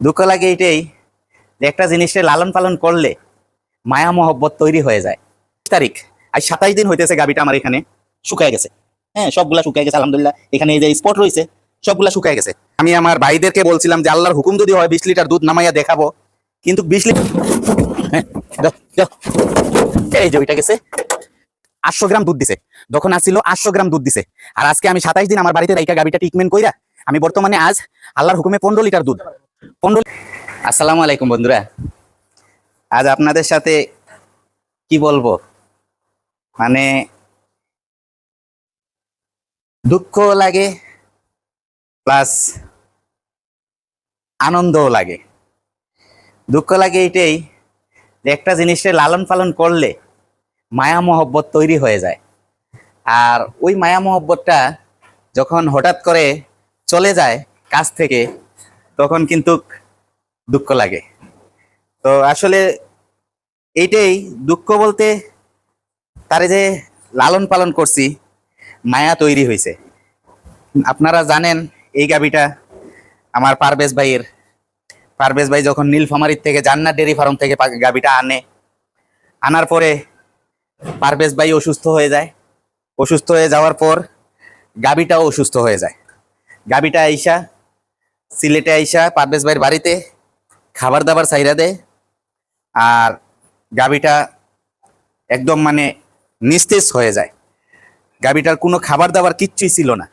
দুঃখ লাগে এটাই যে একটা জিনিসের লালন পালন করলে মায়া মহব্বত তৈরি হয়ে যায়। তারিখ? আজ সাতাইশ দিন হইতেছে গাবিটা আমার এখানে শুকায় গেছে। হ্যাঁ সবগুলা শুকায় গেছে, আলহামদুলিল্লাহ। এখানে এই যে স্পট রয়েছে, সবগুলা শুকায় গেছে। আমি আমার ভাইদেরকে বলছিলাম যে আল্লাহর হুকুম যদি হয় বিশ লিটার দুধ নামাইয়া দেখাবো। কিন্তু বিশ লিটার হ্যাঁ। এই যে ওইটা গেছে। আটশো গ্রাম দুধ দিছে। যখন আসছিল আটশো গ্রাম দুধ দিছে। আর আজকে আমি সাতাইশ দিন আমার বাড়িতে রাইকা গাবিটা ট্রিটমেন্ট কইরা আমি বর্তমানে আজ আল্লাহর হুকুমে পনেরো লিটার দুধ। আসসালামু আলাইকুম বন্ধুরা। আজ আপনাদের সাথে কি বলব? মানে দুঃখ লাগে প্লাস আনন্দও লাগে। দুঃখ লাগে এটাই যে একটা জিনিসের লালন পালন করলে মায়া মহব্বত তৈরি হয়ে যায়। আর ওই মায়া মহব্বতটা যখন হঠাৎ করে চলে যায় কাছ থেকে তখন কিন্তু দুঃখ লাগে। তো আসলে এইটাই দুঃখ বলতে তারে যে লালন পালন করছি, মায়া তৈরি হয়েছে। আপনারা জানেন এই গাবিটা আমার পারভেজ ভাইয়ের। পারভেজ ভাই যখন নীলফামারির থেকে জান্নাত ডেরি ফার্ম থেকে গাবিটা আনে, আনার পরে পারভেজ ভাই অসুস্থ হয়ে যায়। অসুস্থ হয়ে যাওয়ার পর গাবিটাও অসুস্থ হয়ে যায়। গাবিটা আইসা সিলেটে আইসা পারভেজ ভাইয়ের বাড়িতে খাবার দাবার চাইরা দেয়। আর গাবিটা একদম মানে নিস্তেজ হয়ে যায়। গাবিটার কোনো খাবার দাবার কিচ্ছুই ছিল না।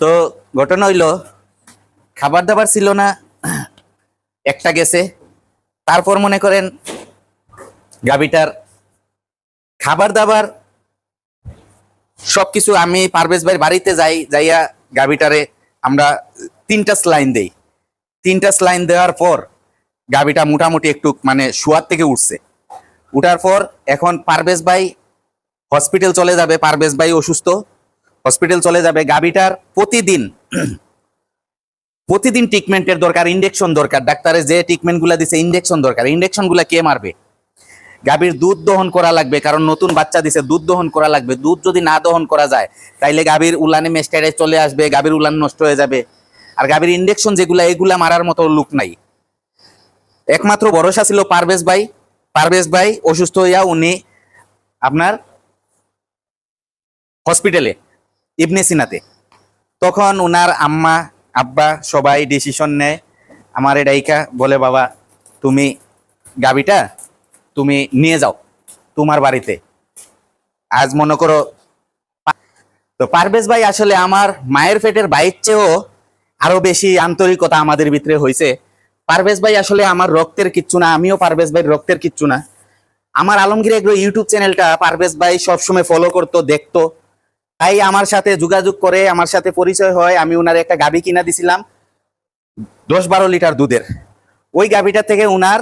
তো ঘটনা হইল, খাবার দাবার ছিল না, একটা গেছে। তারপর মনে করেন গাবিটার খাবার দাবার সবকিছু আমি পারভেজ ভাইয়ের বাড়িতে যাই, যাইয়া গাবিটারে আমরা তিনটা স্লাইন দেই। তিনটা স্লাইন দেওয়ার পর গাবিটা মোটামুটি একটু মানে শুয়ার থেকে উঠছে। উঠার পর এখন পারভেজ ভাই হসপিটাল চলে যাবে। পারভেজ ভাই অসুস্থ। হসপিটাল চলে যাবে। গাবিটার প্রতিদিন প্রতিদিন ট্রিটমেন্টের দরকার ইন্ডেকশন দরকার। ডাক্তারে যে ট্রিটমেন্টগুলা দিছে ইনজেকশন দরকার। ইনজেকশনগুলা কে মারবে? গাভীর দুধ দহন করা লাগবে, কারণ নতুন বাচ্চা দিছে, দুধ দহন করা লাগবে। দুধ যদি না দহন করা যায়, তাইলে গাভীর উলানে মেস্টাইডে চলে আসবে, গাভীর উলান নষ্ট হয়ে যাবে। আর গাভীর ইনজেকশন যেগুলা, এগুলা মারার মতো লুক নাই। একমাত্র ভরসা ছিল পারভেজ ভাই। পারভেজ ভাই অসুস্থ হইয়া উনি আপনার হসপিটালে ইবনে সিনাতে। তখন উনার আম্মা, আব্বা সবাই ডিসিশন নেয়, আমার ডাইকা বলে, বাবা, তুমি গাবিটা তুমি নিয়ে যাও, তোমার বাড়িতে। আজ মনে করো তো পারভেজ ভাই আসলে আমার মায়ের পেটের বাইর চেয়েও আরও বেশি আন্তরিকতা আমাদের ভিতরে হয়েছে পারভেজ ভাই আসলে আমার রক্তের কিচ্ছু না, আমিও পারভেজ ভাই রক্তের কিচ্ছু না। আমার আলমগীর এগ্রো ইউটিউব চ্যানেলটা পারভেজ ভাই সবসময় ফলো করতো, দেখতো। তাই আমার সাথে যোগাযোগ করে, আমার সাথে পরিচয় হয়, আমি উনার একটা গাবি কিনা দিছিলাম দশ বারো লিটার দুধের। ওই গাবিটা থেকে উনার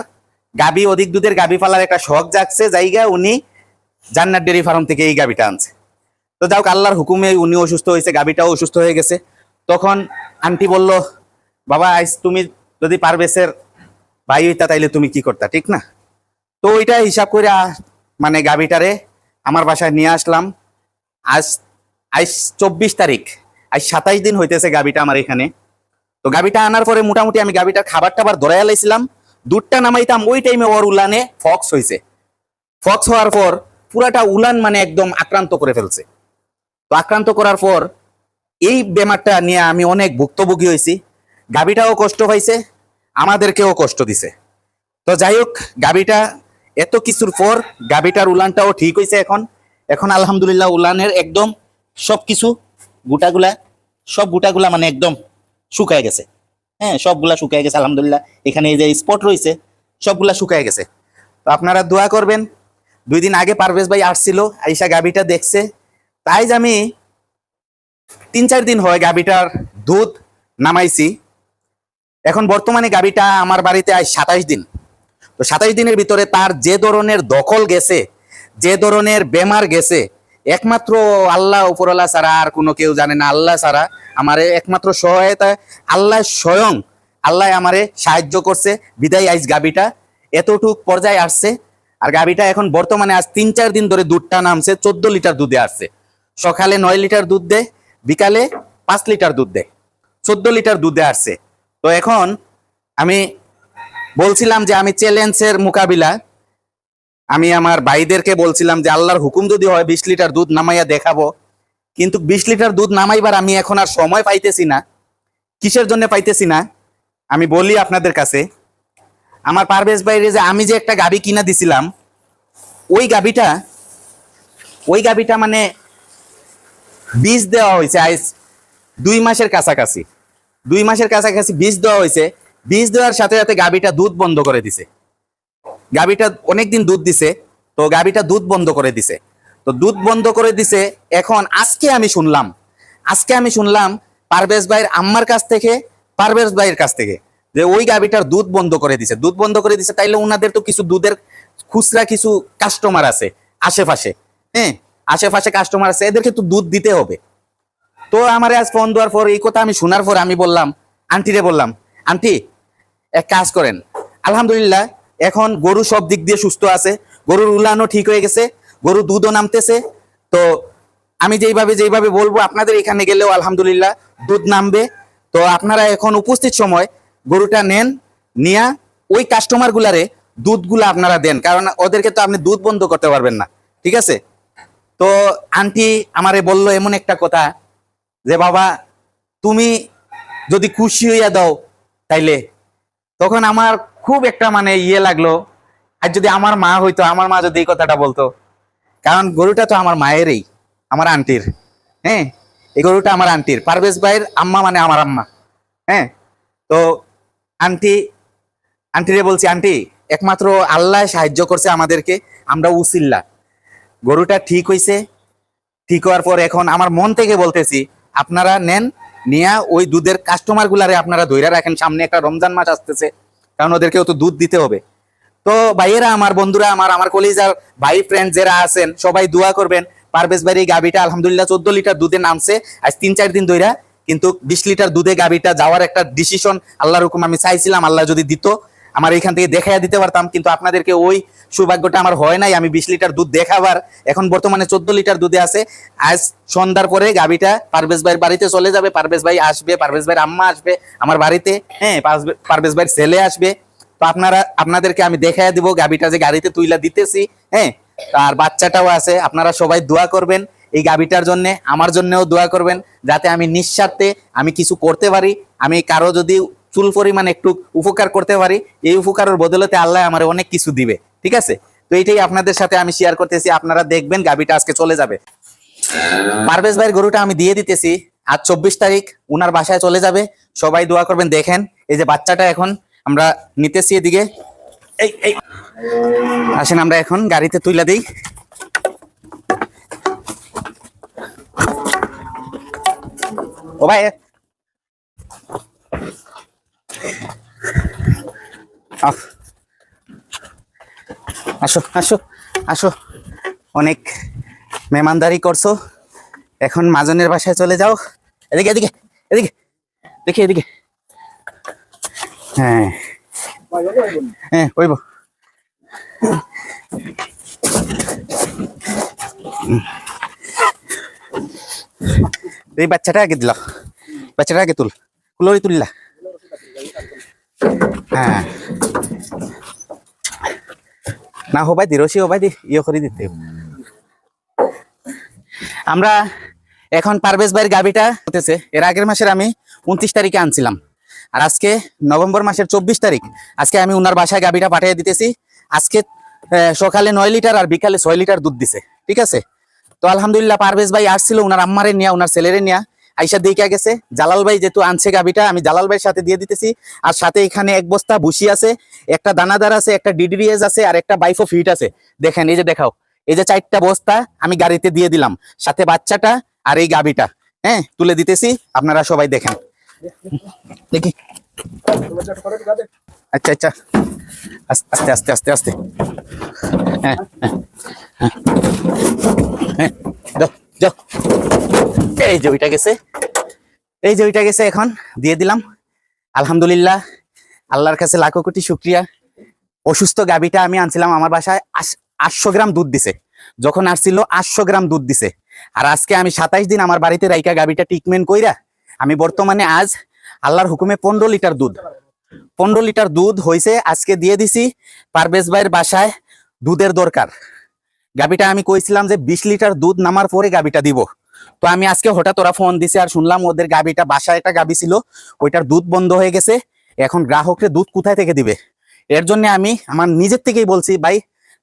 গাবি, অধিক দুধের গাবি পালার একটা শখ জাগছে, জায়গা উনি জান্নাত ডেরি ফার্ম থেকে এই গাবিটা আনছে। তো যাও আল্লাহর হুকুমে উনি অসুস্থ হয়েছে, গাবিটাও অসুস্থ হয়ে গেছে। তখন আন্টি বলল, বাবা আইস তুমি যদি পারবেসের ভাই হইতা তাইলে তুমি কি করতা, ঠিক না? তো ওইটা হিসাব করে মানে গাবিটারে আমার বাসায় নিয়ে আসলাম। আজ আজ চব্বিশ তারিখ, আজ সাতাইশ দিন হইতেছে গাবিটা আমার এখানে। তো গাবিটা আনার পরে মোটামুটি আমি গাবিটার খাবার টাবার ধরাইয়া লাইছিলাম দুধটা নামাইতাম, ওই টাইমে ওর উলানে ফক্স হয়েছে ফক্স হওয়ার পর পুরাটা উলান মানে একদম আক্রান্ত করে ফেলছে। তো আক্রান্ত করার পর এই বেমারটা নিয়ে আমি অনেক ভুক্তভোগী হয়েছি। গাবিটাও কষ্ট পাইছে, আমাদেরকেও কষ্ট দিছে। তো যাই হোক গাবিটা এত কিছুর পর গাবিটার উলানটাও ঠিক হয়েছে এখন। এখন আলহামদুলিল্লাহ উলানের একদম সবকিছু গুটাগুলা, সব গুটাগুলা মানে একদম শুকায় গেছে। হ্যাঁ সবগুলা শুকায় গেছে, আলহামদুলিল্লাহ। এখানে এই যে স্পট রয়েছে, সবগুলা শুকায় গেছে। তো আপনারা দোয়া করবেন, দুই দিন আগে পারভেজ ভাই আসছিল, আইসা গাবিটা দেখছে। তাই আমি তিন চার দিন হয় গাবিটার দুধ নামাইছি। এখন বর্তমানে গাবিটা আমার বাড়িতে আজ সাতাইশ দিন। তো সাতাইশ দিনের ভিতরে তার যে ধরনের দখল গেছে, যে ধরনের বেমার গেছে, একমাত্র আল্লাহ উপরওয়ালা ছাড়া আর কোনো কেউ জানে না। আল্লাহ ছাড়া আমারে একমাত্র সহায়তা, আল্লাহ স্বয়ং আল্লাহ আমারে সাহায্য করছে। বিদায় আইজ গাবিটা এতটুক পর্যায়ে আসছে। আর গাবিটা এখন বর্তমানে আজ তিন চার দিন ধরে দুধটা নামছে, চোদ্দ লিটার দুধে আসছে। সকালে নয় লিটার দুধ দেয় বিকালে পাঁচ লিটার দুধ দেয়, চোদ্দ লিটার দুধে আসছে। তো এখন আমি বলছিলাম যে আমি চ্যালেঞ্জের মোকাবিলা। আমি আমার ভাইদেরকে বলছিলাম যে আল্লাহর হুকুম যদি হয় বিশ লিটার দুধ নামাইয়া দেখাবো। কিন্তু বিশ লিটার দুধ নামাইবার আমি এখন আর সময় পাইতেছি না, কিসের জন্য পাইতেছি না? আমি বলি আপনাদের কাছে, আমার পারভেজ বাইরে যে আমি যে একটা গাবি কিনা দিছিলাম, ওই গাবিটা ওই গাবিটা মানে বীজ দেওয়া হয়েছে আজ দুই মাসের কাছাকাছি। দুই মাসের কাছাকাছি বীজ দেওয়া হয়েছে। বীজ দেওয়ার সাথে সাথে গাবিটা দুধ বন্ধ করে দিছে। গাবিটা অনেকদিন দুধ দিছে, তো গাবিটা দুধ বন্ধ করে দিছে। তো দুধ বন্ধ করে দিছে, এখন আজকে আমি শুনলাম, আজকে আমি শুনলাম পারভেজ ভাইয়ের আম্মার কাছ থেকে, পারভেজ ভাইয়ের কাছ থেকে, যে ওই গাবিটার দুধ বন্ধ করে দিছে। দুধ বন্ধ করে দিছে, তাইলে ওনাদের তো কিছু দুধের খুচরা কিছু কাস্টমার আছে, আশেপাশে। হ্যাঁ আশেপাশে কাস্টমার আছে, এদেরকে তো দুধ দিতে হবে। তো আমার আজ ফোন দেওয়ার পর, এই কথা আমি শোনার পর আমি বললাম, আন্টিরে বললাম, আন্টি, এক কাজ করেন। আলহামদুলিল্লাহ, এখন গরু সব দিক দিয়ে সুস্থ আছে, গরুর উলানো ঠিক হয়ে গেছে, গরু দুধও নামতেছে। তো আমি যেইভাবে যেইভাবে বলব, আপনাদের এখানে গেলেও আলহামদুলিল্লাহ দুধ নামবে। তো আপনারা এখন উপস্থিত সময় গরুটা নেন, নিয়া ওই কাস্টমার গুলারে দুধগুলা আপনারা দেন, কারণ ওদেরকে তো আপনি দুধ বন্ধ করতে পারবেন না। ঠিক আছে? তো আন্টি আমারে বলল এমন একটা কথা যে, বাবা, তুমি যদি খুশি হইয়া দাও তাইলে। তখন আমার খুব একটা মানে ইয়ে লাগল। আর যদি আমার মা হইতো, আমার মা যদি এই কথাটা বলতো। কারণ গরুটা তো আমার মায়েরই, আমার আন্টির। হ্যাঁ এই গরুটা আমার আন্টির। পারভেজ ভাইয়ের আম্মা মানে আমার আম্মা। হ্যাঁ তো আন্টি, আন্টিরে বলছি, আন্টি, একমাত্র আল্লাহ সাহায্য করছে আমাদেরকে, আমরা উসিল্লা। গরুটা ঠিক হইছে? ঠিক হওয়ার পর এখন আমার মন থেকে বলতেছি, আপনারা নেন, নিয়া ওই দুধের কাস্টমার গুলারে আপনারা ধৈর্য রাখেন, সামনে একটা রমজান মাস আসতেছে, কারণ ওদেরকেও তো দুধ দিতে হবে। তো ভাইয়েরা আমার, বন্ধুরা আমার আমার কলিজার ভাই ফ্রেন্ড যারা আছেন, সবাই দোয়া করবেন ভাইয়ের এই গাবিটা আলহামদুলিল্লাহ চোদ্দ লিটার দুধে নামছে, আজ তিন চার দিন ধইরা, কিন্তু বিশ লিটার দুধে গাবিটা যাওয়ার একটা ডিসিশন আল্লাহর হুকুম আমি চাইছিলাম, আল্লাহ যদি দিত আমার এইখান থেকে দেখাইয়া দিতে পারতাম, কিন্তু আপনাদেরকে ওই সৌভাগ্যটা আমার হয় নাই। আমি বিশ লিটার দুধ দেখাবার, এখন বর্তমানে চোদ্দ লিটার দুধে আছে। আজ সন্ধ্যার পরে গাবিটা পারভেজ ভাইয়ের বাড়িতে চলে যাবে, পারভেজ ভাই আসবে, পারভেজ ভাইয়ের আম্মা আসবে, আমার বাড়িতে হ্যাঁ পারভে- পারভেজ ভাইয়ের ছেলে আসবে। তো আপনারা, আপনাদেরকে আমি দেখাইয়া দিব গাবিটা যে গাড়িতে তুইলা দিতেছি হ্যাঁ তার বাচ্চাটাও আছে, আপনারা সবাই দোয়া করবেন। এই গাবিটার জন্য, আমার জন্যও দোয়া করবেন, যাতে আমি নিঃস্বার্থে আমি কিছু করতে পারি। আমি কারও যদি চুল পরিমাণ একটু উপকার করতে পারি। এই উপকারের বদলতে আল্লাহ আমার অনেক কিছু দিবে, ঠিক আছে? তো এইটাই আপনাদের সাথে আমি শেয়ার করতেছি, আপনারা দেখবেন গাবিটা আজকে চলে যাবে। পারভেজ ভাইয়ের গরুটা আমি দিয়ে দিতেছি, আজ চব্বিশ তারিখ, উনার বাসায় চলে যাবে। সবাই দোয়া করবেন, দেখেন, এই যে বাচ্চাটা এখন আমরা নিতেছি এদিকে। এই এই। আসেন আমরা এখন গাড়িতে তুইলা দিই। ও ভাই আসো আসো আসো। অনেক মেহমানদারি করছ। এখন মাজনের বাসায় চলে যাও। এদিকে এদিকে এদিকে, দেখি এদিকে। হ্যাঁ। হ্যাঁ ওইব এই বাচ্চাটা আগে দিল বাচ্চাটা আগে তুল। কুলরি তুললা। হ্যাঁ। না হবাই দি, রশি হবাই দি ইয়ে করে দিতে আমরা এখন পারভেজ ভাইয়ের গাবিটা হতেছে। এর আগের মাসের আমি উনত্রিশ তারিখে আনছিলাম। আর আজকে নভেম্বর মাসের চব্বিশ তারিখ। আজকে আমি উনার বাসায় গাবিটা পাঠিয়ে দিতেছি। আজকে সকালে নয় লিটার আর বিকালে ছয় লিটার দুধ দিছে। ঠিক আছে? তো আলহামদুলিল্লাহ পারভেজ ভাই আসছিল, উনার আম্মারে নিয়া, উনার ছেলেরে নিয়া। আইসা দেখা গেছে জালাল ভাই যেহেতু আনছে গাবিটা আমি জালাল ভাইয়ের সাথে দিয়ে দিতেছি। আর সাথে এখানে এক বস্তা ভুসি আছে একটা দানাদার আছে একটা ডিডিএস আছে আর একটা বাইফো ফিট আছে। দেখেন এই যে দেখাও এই যে চারটা বস্তা আমি গাড়িতে দিয়ে দিলাম। সাথে বাচ্চাটা আর এই গাবিটা হ্যাঁ তুলে দিতেছি আপনারা সবাই দেখেন। দেখি। আচ্ছা আচ্ছা। আস্তে আস্তে আস্তে আস্তে। হ্যাঁ হ্যাঁ, হ্যাঁ। হ্যাঁ যাও যাও। এই যে ওইটা গেছে, এই যে ওইটা গেছে এখন, দিয়ে দিলাম। আলহামদুলিল্লাহ, আল্লাহর কাছে লাখো কোটি শুক্রিয়া। অসুস্থ গাবিটা আমি আনছিলাম আমার বাসায় আটশো গ্রাম দুধ দিছে। যখন আসছিল, আটশো গ্রাম দুধ দিছে। আর আজকে আমি সাতাইশ দিন আমার বাড়িতে রাইকা গাবিটা ট্রিটমেন্ট কইরা, আমি বর্তমানে আজ আল্লাহর হুকুমে পনেরো লিটার দুধ। পনেরো লিটার দুধ হয়েছে আজকে দিয়ে দিছি পারভেজ ভাইয়ের বাসায় দুধের দরকার। গাবিটা আমি কইছিলাম যে বিশ লিটার দুধ নামার পরে গাবিটা দিব। তো আমি আজকে হঠাৎ ওরা ফোন দিছে আর শুনলাম ওদের গাবিটা বাসায় একটা গাবি ছিল, ওইটার দুধ বন্ধ হয়ে গেছে, এখন গ্রাহককে দুধ কোথায় থেকে দিবে? এর জন্য আমি আমার নিজের থেকেই বলছি, ভাই,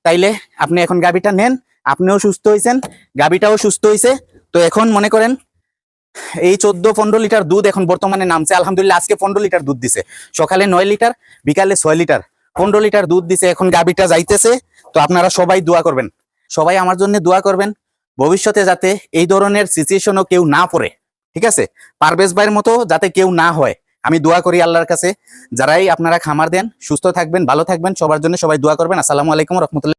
তাইলে আপনি এখন গাবিটা নেন, আপনিও সুস্থ হয়েছেন গাবিটাও সুস্থ হয়েছে তো এখন মনে করেন, এই চোদ্দ পনেরো লিটার দুধ এখন বর্তমানে নামছে। আলহামদুলিল্লাহ, আজকে পনেরো লিটার দুধ দিছে। সকালে নয় লিটার, বিকালে ছয় লিটার। পনেরো লিটার দুধ দিছে, এখন গাবিটা যাইতেছে। তো আপনারা সবাই দোয়া করবেন। সবাই আমার জন্য দোয়া করবেন। ভবিষ্যতে যাতে এই ধরনের সিচুয়েশনও কেউ না পড়ে, ঠিক আছে? পারভেজ ভাইয়ের মতো যাতে কেউ না হয়। আমি দোয়া করি আল্লাহর কাছে। যারাই আপনারা খামার দেন, সুস্থ থাকবেন, ভালো থাকবেন, সবার জন্য সবাই দোয়া করবেন। আসসালামু আলাইকুম রহমতুল্লাহ।